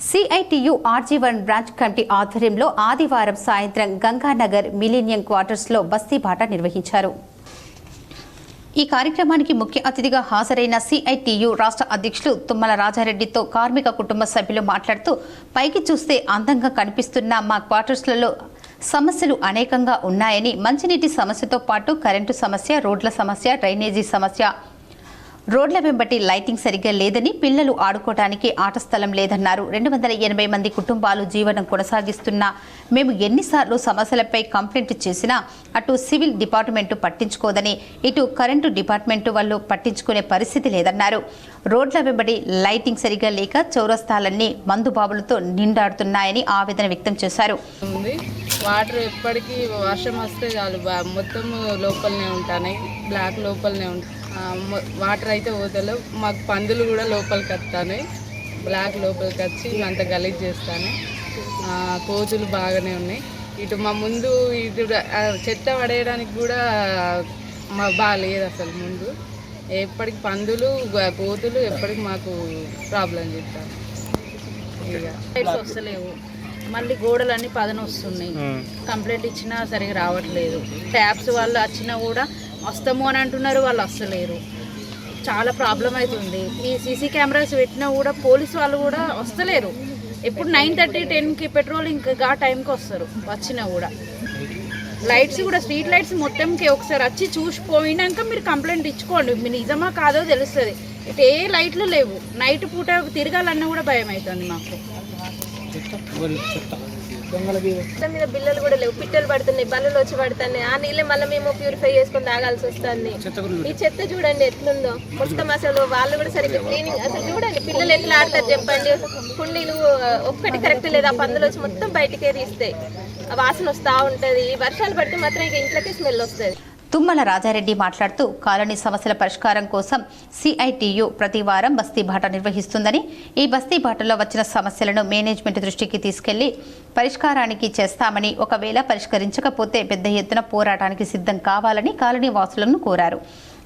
CITU RG one branch committee ఆధ్వర్యంలో ఆదివారం సాయంత్రం గంగానగర్ మిలీనియం క్వార్టర్స్లో బస్తీ బాట నిర్వహించారు. ఈ కార్యక్రమానికి ముఖ్య అతిథిగా హాజరైన సిఐటియు రాష్ట్ర అధ్యక్షులు తుమ్మల రాజారెడ్డితో కార్మిక కుటుంబ సభ్యులు మాట్లాడుతూ పైకి చూస్తే అందంగా కనిపిస్తున్న మా క్వార్టర్స్లలో సమస్యలు అనేకంగా ఉన్నాయని మంచినీటి సమస్యతో పాటు కరెంటు సమస్య రోడ్ల సమస్య డ్రైనేజీ సమస్య రోడ్ల వెంబటి లైటింగ్ సరిగ్గా లేదని పిల్లలు ఆడుకోవటానికి ఆట స్థలం లేదన్నారు. రెండు వందల ఎనభై మంది కుటుంబాలు జీవనం కొనసాగిస్తున్నా మేము ఎన్నిసార్లు సమస్యలపై కంప్లైంట్ చేసినా అటు సివిల్ డిపార్ట్మెంటు పట్టించుకోదని ఇటు కరెంటు డిపార్ట్మెంటు వాళ్ళు పట్టించుకునే పరిస్థితి లేదన్నారు. రోడ్ల వెంబడి లైటింగ్ సరిగ్గా లేక చౌరస్తాలన్నీ మందుబాబులతో నిండాడుతున్నాయని ఆవేదన వ్యక్తం చేశారు. వాటర్ ఎప్పటికీ వర్షం వస్తే చాలు. మొత్తం లోపలనే ఉంటాయి బ్లాక్ లోపలనే ఉంటాయి వాటర్ అయితే పోతలేవు. మాకు పందులు కూడా లోపలికి వస్తాయి బ్లాక్ లోపలికి వచ్చి అంత గలీజ్ చేస్తాను. కోతులు బాగానే ఉన్నాయి. ఇటు మా ముందు ఇటు చెత్త పడేయడానికి కూడా మా బాగాలేదు అసలు ముందు. ఎప్పటికి పందులు కోతులు ఎప్పటికి మాకు ప్రాబ్లం ఇక లైట్స్ వస్తలేవు. మళ్ళీ గోడలన్నీ పదన వస్తున్నాయి కంప్లైంట్ ఇచ్చినా సరిగా రావట్లేదు. ట్యాప్స్ వాళ్ళు వచ్చినా కూడా వస్తాము అని అంటున్నారు వాళ్ళు వస్తలేరు చాలా ప్రాబ్లం అవుతుంది. ఈ సీసీ కెమెరాస్ పెట్టినా కూడా పోలీస్ వాళ్ళు కూడా వస్తలేరు. ఎప్పుడు నైన్ థర్టీ టెన్కి పెట్రోల్ ఇంకా టైంకి వస్తారు వచ్చినా కూడా. లైట్స్ కూడా స్ట్రీట్ లైట్స్ మొత్తంకి ఒకసారి వచ్చి చూసిపోయినాక మీరు కంప్లైంట్ ఇచ్చుకోండి. మీ నిజమా కాదో తెలుస్తుంది. ఇటు ఏ లైట్లు లేవు. నైట్ పూట తిరగాలన్నా కూడా భయం అవుతుంది మాకు. మీద బిల్లలు కూడా లేవు. పిట్టలు పడుతున్నాయి బల్లలు వచ్చి పడుతున్నాయి. ఆ నీళ్ళే మళ్ళీ మేము ప్యూరిఫై చేసుకొని తాగాల్సి వస్తుంది. ఈ చెత్త చూడండి ఎట్లుందో. మొత్తం అసలు వాళ్ళు కూడా సరిగ్గా క్లీనింగ్ అసలు చూడండి పిల్లలు ఎట్లా ఆడతారు చెప్పండి. కుండీలు ఒక్కటి కరెక్ట్ లేదు. ఆ పందులు వచ్చి మొత్తం బయటికే తీస్తాయి. ఆ వాసన వస్తూ ఉంటది. వర్షాలు పడితే మాత్రం ఇక ఇంట్లోకి స్మెల్ వస్తుంది. తుమ్మల రాజారెడ్డి మాట్లాడుతూ కాలనీ సమస్యల పరిష్కారం కోసం సిఐటియు ప్రతి వారం బస్తీ బాట నిర్వహిస్తుందని ఈ బస్తీ బాటలో వచ్చిన సమస్యలను మేనేజ్మెంట్ దృష్టికి తీసుకెళ్ళి పరిష్కారానికి చేస్తామని ఒకవేళ పరిష్కరించకపోతే పెద్ద ఎత్తున పోరాటానికి సిద్ధం కావాలని కాలనీ వాసులను కోరారు.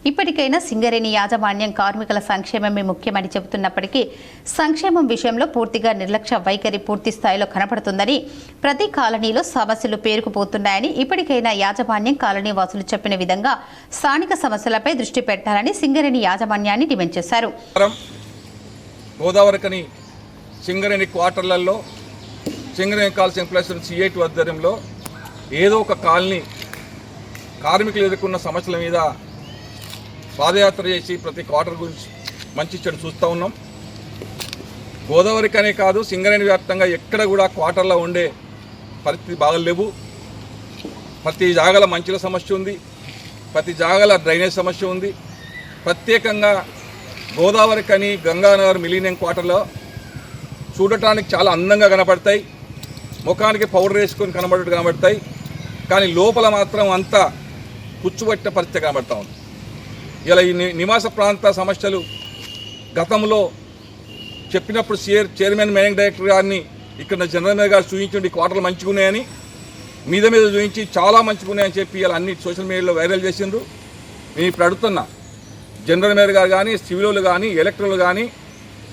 ఇప్పటికైనా సింగరేణి యాజమాన్యం కార్మికుల సంక్షేమమే ముఖ్యమని చెబుతున్నప్పటికీ సంక్షేమం విషయంలో పూర్తిగా నిర్లక్ష్య వైఖరి పూర్తి స్థాయిలో కనపడుతుందని ప్రతి కాలనీలో సమస్యలు పేరుకుపోతున్నాయని ఇప్పటికైనా యాజమాన్యం కాలనీ వాసులు చెప్పిన విధంగా స్థానిక సమస్యలపై దృష్టి పెట్టాలని సింగరేణి యాజమాన్యాన్ని డిమాండ్ చేశారు. గోదావరికని సింగరేణి క్వార్టర్లలో సింగరేణి కాల్స్ ఎంప్లాయీస్ సిఐటి ఆధ్వర్యంలో ఏదో ఒక కాలనీ కార్మికులు ఎదుర్కొన్న సమస్యల మీద పాదయాత్ర చేసి ప్రతి క్వార్టర్ గురించి మంచి చెడు చూస్తూ ఉన్నాం. గోదావరికనే కాదు సింగరేణి వ్యాప్తంగా ఎక్కడ కూడా క్వార్టర్లో ఉండే పరిస్థితి బాగలేవు ప్రతి జాగల మంచుల సమస్య ఉంది ప్రతి జాగల డ్రైనేజ్ సమస్య ఉంది. ప్రత్యేకంగా గోదావరి కని గంగానగర్ మిలీనియం క్వార్టర్లో చూడటానికి చాలా అందంగా కనపడతాయి. ముఖానికి పౌడర్ వేసుకొని కనబడేట్టు కనబడతాయి. కానీ లోపల మాత్రం అంతా పుచ్చుబట్టిన పరిస్థితి కనబడతా ఉంది. ఇలా ఈ నివాస ప్రాంత సమస్యలు గతంలో చెప్పినప్పుడు చైర్ చైర్మన్ మేనేజింగ్ డైరెక్టర్ గారిని ఇక్కడ జనరల్ మేనేజర్ గారు చూపించండి ఈ క్వార్టర్లు మంచిగా మీద మీద చూపించి చాలా మంచిగున్నాయని చెప్పి ఇలా అన్ని సోషల్ మీడియాలో వైరల్ చేసిండ్రు. నేను ఇప్పుడు అడుగుతున్నా జనరల్ మేనేజర్ గారు కానీ సివిలోలు కానీ ఎలక్టర్లు కానీ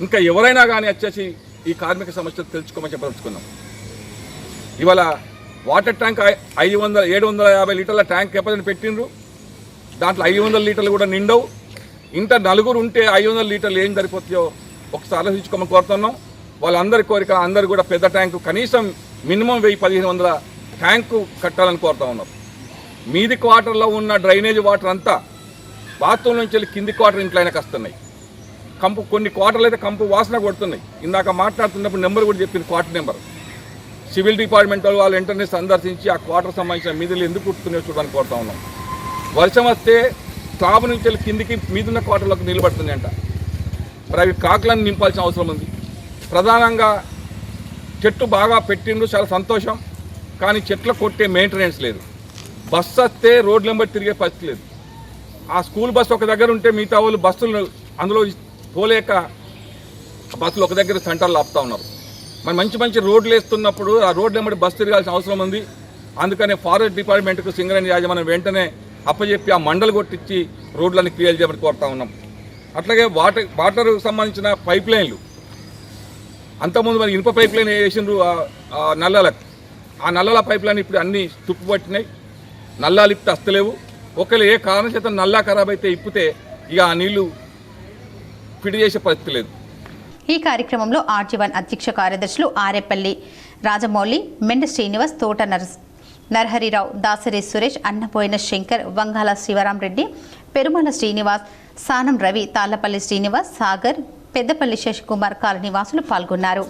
ఇంకా ఎవరైనా కానీ వచ్చేసి ఈ కార్మిక సమస్యలు తెలుసుకోమని చెప్పదలుచుకున్నాం. ఇవాళ వాటర్ ట్యాంక్ ఐదు వందల ఏడు వందల యాభై లీటర్ల ట్యాంక్ కెపాసిటీ పెట్టిండ్రు. దాంట్లో ఐదు వందల లీటర్లు కూడా నిండవు. ఇంత నలుగురు ఉంటే ఐదు వందల లీటర్లు ఏం సరిపోతాయో ఒకసారి ఆలోచించుకోమని కోరుతున్నాం. వాళ్ళందరి కోరిక అందరు కూడా పెద్ద ట్యాంకు కనీసం మినిమం వెయ్యి పదిహేను వందల ట్యాంకు కట్టాలని కోరుతా ఉన్నాం. మీది క్వార్టర్లో ఉన్న డ్రైనేజ్ వాటర్ అంతా బాత్రూమ్ నుంచి వెళ్ళి కింది క్వార్టర్ ఇంట్లో అయినాక వస్తున్నాయి కంపు కొన్ని క్వార్టర్లు అయితే కంపు వాసన కొడుతున్నాయి. ఇందాక మాట్లాడుతున్నప్పుడు నెంబర్ కూడా చెప్పింది క్వార్టర్ నెంబర్. సివిల్ డిపార్ట్మెంట్ వాళ్ళు వాళ్ళు వెంటనే సందర్శించి ఆ క్వార్టర్ సంబంధించిన మీదలు ఎందుకు కుడుతున్నాయో చూడడానికి కోరుతా ఉన్నాం. వర్షం వస్తే స్లాబ్ నుంచి వెళ్ళి కిందికి మీదున్న క్వార్టర్లోకి నిలబడుతుంది అంట మరి అవి కాకులను నింపాల్సిన అవసరం ఉంది. ప్రధానంగా చెట్టు బాగా పెట్టిండు చాలా సంతోషం. కానీ చెట్లు కొట్టే మెయింటెనెన్స్ లేదు. బస్సు వస్తే రోడ్ల వెంబడి తిరిగే పరిస్థితి లేదు. ఆ స్కూల్ బస్సు ఒక దగ్గర ఉంటే మిగతా వాళ్ళు బస్సులు అందులో పోలేక బస్సులు ఒక దగ్గర సెంటర్లో ఆపుతా ఉన్నారు. మరి మంచి మంచి రోడ్లు వేస్తున్నప్పుడు ఆ రోడ్ల వెంబడి బస్సు తిరగాల్సిన అవసరం ఉంది. అందుకనే ఫారెస్ట్ డిపార్ట్మెంట్కు సింగరేణి యాజమాన్యం వెంటనే అప్పచెప్పి ఆ మండలు కొట్టించి రోడ్లను క్లియర్ చేయమని కోరుతా ఉన్నాం. అట్లాగే వాటర్ వాటర్ సంబంధించిన పైప్ లైన్లు. అంతకుముందు మరి ఇనుప పైప్ లైన్ వేసిండ్రు ఆ- ఆ నల్లలకు. ఆ నల్లల పైప్ లైన్ ఇప్పుడు అన్నీ తుప్పు పట్టినాయి. నల్లాలు ఇప్పుడు అస్తలేవు. ఒకవేళ ఏ కారణం చేత నల్లా ఖరాబ్ అయితే ఇప్పితే ఇక ఆ నీళ్ళు ఫిడి చేసే పరిస్థితి లేదు. ఈ కార్యక్రమంలో ఆర్జీవన్ అధ్యక్ష కార్యదర్శులు ఆరేపల్లి రాజమౌళి మెండ శ్రీనివాస్ తోట నరస్ నరహరిరావు దాసరి సురేష్ అన్నపోయిన శంకర్ వంగాల శివరాంరెడ్డి పెరుమల శ్రీనివాస్ సానం రవి తాళ్ళపల్లి శ్రీనివాస్ సాగర్ పెద్దపల్లి శశికుమార్ కాలనీవాసులు పాల్గొన్నారు.